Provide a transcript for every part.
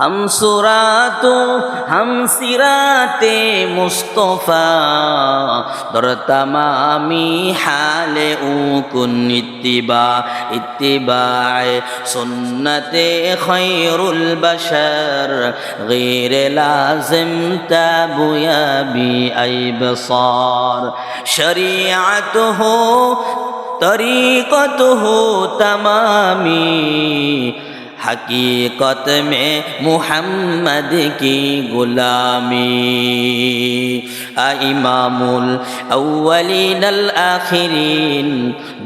ہم سراتو ہم سرات مصطفیٰ در تمامی حال او کن اتباع اتباع سنت خیر البشر غیر لازم تابو یا بی ای بصار شریعت ہو طریقت ہو تمامی हकीकत में मोहम्मद की गुलामी इमामुल अव्वलीन आखिरीन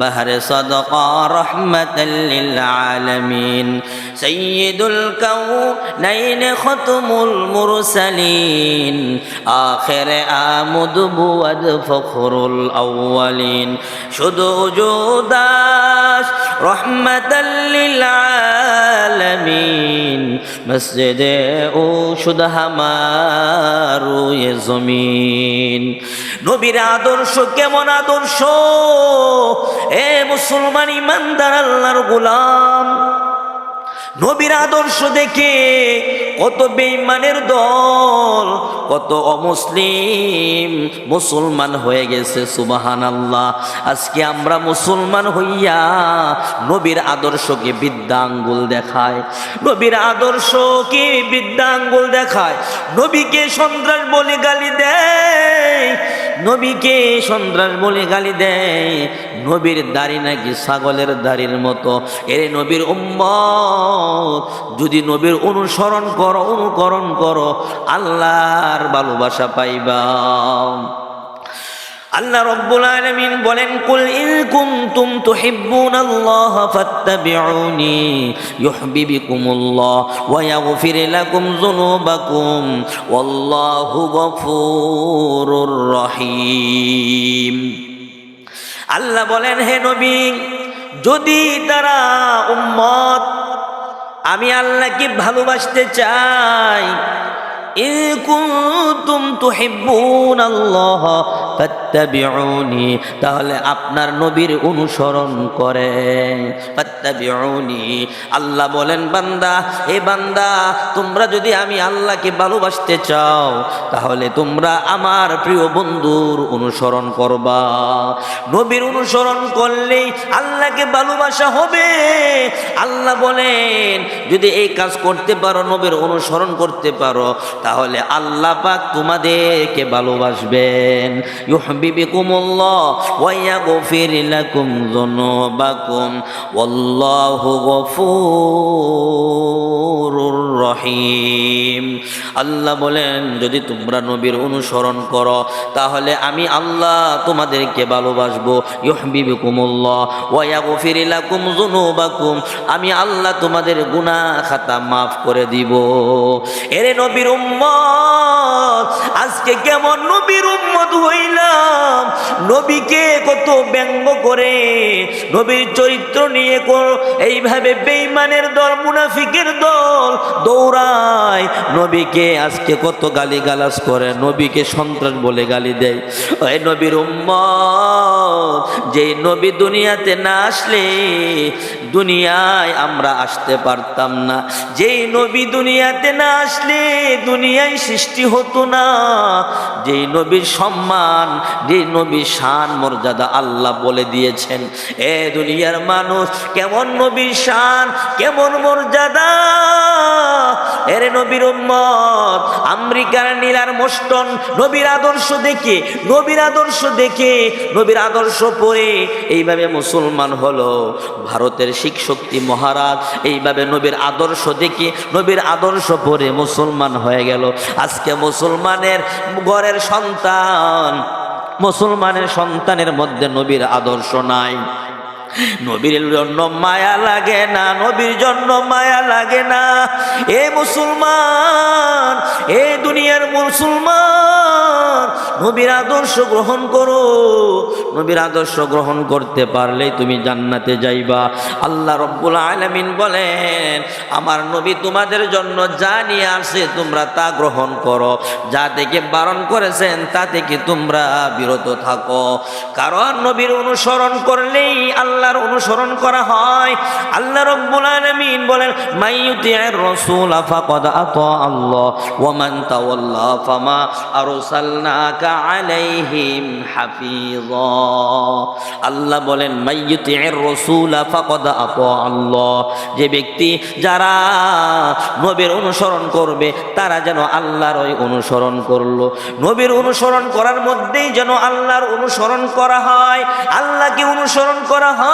बहर सदका रहमत आलमीन सैदुल नैन खतमुल मुरसलीन आखिर आमुद बुअद फखरुल अव्वलीन शुद उजूदा রহমতাল্লিল আলামিন মসজিদে ও শুধু হামারু এ জমিন। নবীর আদর্শ কেমন আদর্শ? এ মুসলমান ইমানদার আল্লাহর গোলাম। নবীর আদর্শ দেখে কত বেঈমানের দল, কত অমুসলিম মুসলমান হয়ে গেছে সুবাহান আল্লাহ আজকে আমরা মুসলমান হইয়া নবীর আদর্শকে বৃদ্ধাঙ্গুল দেখায় নবীর আদর্শকে বৃদ্ধাঙ্গুল দেখায় নবীকে সন্ত্রাস বলে গালি দেয়। নবীকে সন্ত্রাস বলে গালি দেয়। নবীর দাড়ি নাকি ছাগলের দাড়ির মতো। এরে নবীর উম্মত, যদি নবীর অনুসরণ করো, অনুকরণ করো, আল্লাহর ভালোবাসা পাইবা। আল্লাহ রব্বুল আলামিন বলেন, কুল ইন কুনতুম তুহিব্বুনাল্লাহ ফাত্তাবিউনি ইউহিব্বুকুমুল্লাহ ওয়া ইয়াগফির লাকুম যুনুবাকুম ওয়াল্লাহু গফুরুর রহিম। আল্লাহ বলেন, হে নবী, যদি তারা উম্মত, আমি আল্লাহকে ভালোবাসতে চাই তাহলে আপনার নবীর অনুসরণ করেন আল্লাহ বলেন, বান্দা, এ বান্দা, তোমরা যদি আমি আল্লাহকে ভালোবাসতে চাও, তাহলে তোমরা আমার প্রিয় বন্ধুর অনুসরণ করবা। নবীর অনুসরণ করলেই আল্লাহকে ভালোবাসা হবে। আল্লাহ বলেন, যদি এই কাজ করতে পারো, নবীর অনুসরণ করতে পারো তাহলে আল্লাহ পাক তোমাদেরকে ভালোবাসবেন। ইউহিব্বুকুমুল্লাহ ওয়া ইয়াগফির লাকুম যুনুবাকুম। ওয়াল্লাহু গফুরুর রহিম। আল্লাহ বলেন, যদি তোমরা নবীর অনুসরণ করো, তাহলে আমি আল্লাহ তোমাদেরকে ভালোবাসবো। ইহবিবিকুমুল্লাহ ওয়া গফিরিলাকুম লাকুম যুনুবাকুম, আমি আল্লাহ তোমাদের গুনাহ খাতা মাফ করে দিব। এরে নবীর উম্মত! আজকে কেমন নবীর উম্মত হইলাম? নবীকে কত ব্যঙ্গ করে, নবীর চরিত্র নিয়ে এইভাবে বেইমানের দল, মুনাফিকের দল দৌড়ায়। নবীকে আজকে কত গালি গালাস করে, নবীকে সন্ত্রাস বলে গালি দেয়। ওই নবীর উম্মত! যে নবী দুনিয়াতে না আসলে, দুনিয়ায় আমরা আসতে পারতাম না। যেই নবী দুনিয়াতে না আসলে, দুনিয়ায় সৃষ্টি হতো না। যেই নবীর সম্মান, যেই নবীর শান, মর্যাদা আল্লাহ বলে দিয়েছেন। এ দুনিয়ার মানুষ, কেমন নবীর শান, কেমন মর্যাদা? এরে নবীর উম্মত, আমেরিকার নীলার মোস্টন নবীর আদর্শ দেখে, নবীর আদর্শ দেখে, নবীর আদর্শ পড়ে এইভাবে মুসলমান হলো। ভারতের শিখ শক্তি মহারাজ এইভাবে নবীর আদর্শ দেখে, নবীর আদর্শ পড়ে মুসলমান হয়ে গেল। আজকে মুসলমানের ঘরের সন্তান, মুসলমানের সন্তানের মধ্যে নবীর আদর্শ নাই। নবীর জন্য মায়া লাগে না, নবীর জন্য মায়া লাগে না। এ মুসলমান, এ দুনিয়ার মুসলমান, নবীর আদর্শ গ্রহণ করো। নবীর আদর্শ গ্রহণ করতে পারলেই তুমি জান্নাতে যাইবা। আল্লাহ রব্বুল আলামিন বলেন, আমার নবী তোমাদের জন্য যা নিয়ে আসে তোমরা তা গ্রহণ করো। যা থেকে বারণ করেছেন, তা থেকে তোমরা বিরত থাকো। কারণ নবীর অনুসরণ করলেই আল্লাহর অনুসরণ করা হয়। আল্লাহ রব্বুল আলামিন বলেন মাইয়ুতির রাসূল ফাকাদ আতা আল্লাহ, ওয়া মান তাওয়াল্লা ফামা আরসালনাকা আলাইহিম হাফিযা। আল্লাহ বলেন মাইয়ুতির রাসূল ফাকাদ আতা আল্লাহ, যে ব্যক্তি যারা নবীর অনুসরণ করবে, তারা যেন আল্লাহর ওই অনুসরণ করল। নবীর অনুসরণ করার মধ্যেই যেন আল্লাহর অনুসরণ করা হয়। আল্লাহকে অনুসরণ করা হয়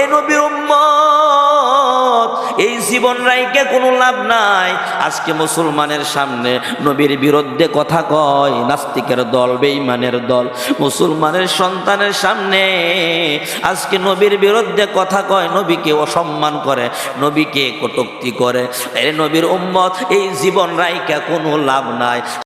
এ নবীর উম্মত, এই জীবন রাইকে কোনো লাভ নাই। আজকে মুসলমানের সামনে নবীর বিরুদ্ধে কথা কয়, নাস্তিকের দল, বেঈমানের দল। মুসলমানের সন্তানের সামনে আজকে নবীর বিরুদ্ধে কথা কয়, নবীকে অসম্মান করে, নবীকে কটুক্তি করে। এ নবীর উম্মত, এই জীবন রাইকা কোনো লাভ নাই।